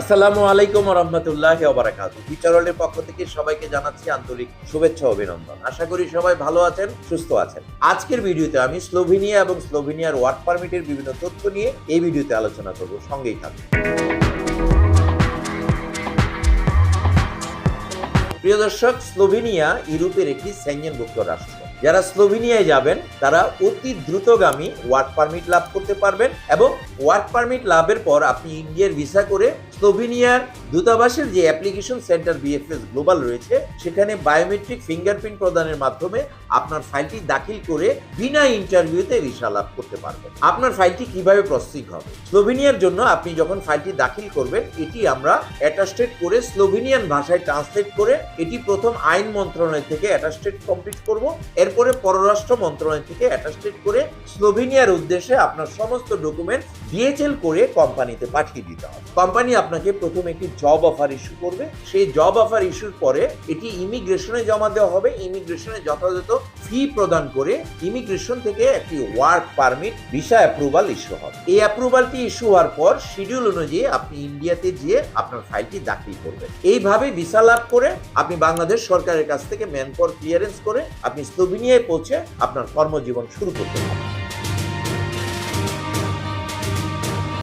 আসসালামু আলাইকুম রহমতুল্লাহ ওবরাকাত বিচারলের পক্ষ থেকে সবাইকে জানাচ্ছি আন্তরিক শুভেচ্ছা অভিনন্দন। আশা করি সবাই ভালো আছেন, সুস্থ আছেন। আজকের ভিডিওতে আমি স্লোভেনিয়া এবং স্লোভেনিয়ার ওয়ার্ক পারমিটের বিভিন্ন তথ্য নিয়ে এই ভিডিওতে আলোচনা করব। সঙ্গেই থাকুন। প্রিয় দর্শক, স্লোভেনিয়া ইউরোপের একটি সেঞ্জনভুক্ত রাষ্ট্র। যারা স্লোভেনিয়ায় যাবেন, তারা অতি দ্রুতগামী ওয়ার্ক পারমিট লাভ করতে পারবেন এবং ওয়ার্ক পারমিট লাভের পর আপনি ইন্ডিয়ার ভিসা করে স্লোভেনিয়ার দূতাবাসের যে অ্যাপ্লিকেশন সেন্টার বিএফএস গ্লোবাল রয়েছে, সেখানে বায়োমেট্রিক ফিঙ্গারপ্রিন্ট প্রদানের মাধ্যমে আপনার ফাইলটি দাখিল করে বিনা ইন্টারভিউতে ভিসা লাভ করতে পারবেন। আপনার ফাইলটি কীভাবে প্রসেসিং হবে? স্লোভেনিয়ার জন্য আপনি যখন ফাইলটি দাখিল করবেন, এটি আমরা অ্যাটাস্টেড করে স্লোভেনিয়ান ভাষায় ট্রান্সলেট করে এটি প্রথম আইন মন্ত্রণালয় থেকে অ্যাটাস্টেড কমপ্লিট করব। এরপরে পররাষ্ট্র মন্ত্রণালয় থেকে অ্যাটাস্টেড করে স্লোভেনিয়ার উদ্দেশ্যে আপনার সমস্ত ডকুমেন্ট ডিএচএল করে কোম্পানিতে পাঠিয়ে দিতে হবে। কোম্পানি আপনাকে প্রথম একটি জব অফার ইস্যু করবে। সেই জব অফার ইস্যুর পরে এটি ইমিগ্রেশনে জমা দেওয়া হবে। ইমিগ্রেশনে যথাযথ ফি প্রদান করে ইমিগ্রেশন থেকে একটি work permit visa approval issue হবে। এই অ্যাপ্রুভালটি ইস্যু হওয়ার পর শিডিউল অনুযায়ী আপনি ইন্ডিয়াতে গিয়ে আপনার ফাইলটি দাখিল করবেন। এইভাবে ভিসা লাভ করে আপনি বাংলাদেশ সরকারের কাছ থেকে ম্যান পাওয়ার ক্লিয়ারেন্স করে আপনি স্লোভেনিয়ায় পৌঁছে আপনার কর্মজীবন শুরু করতে পারেন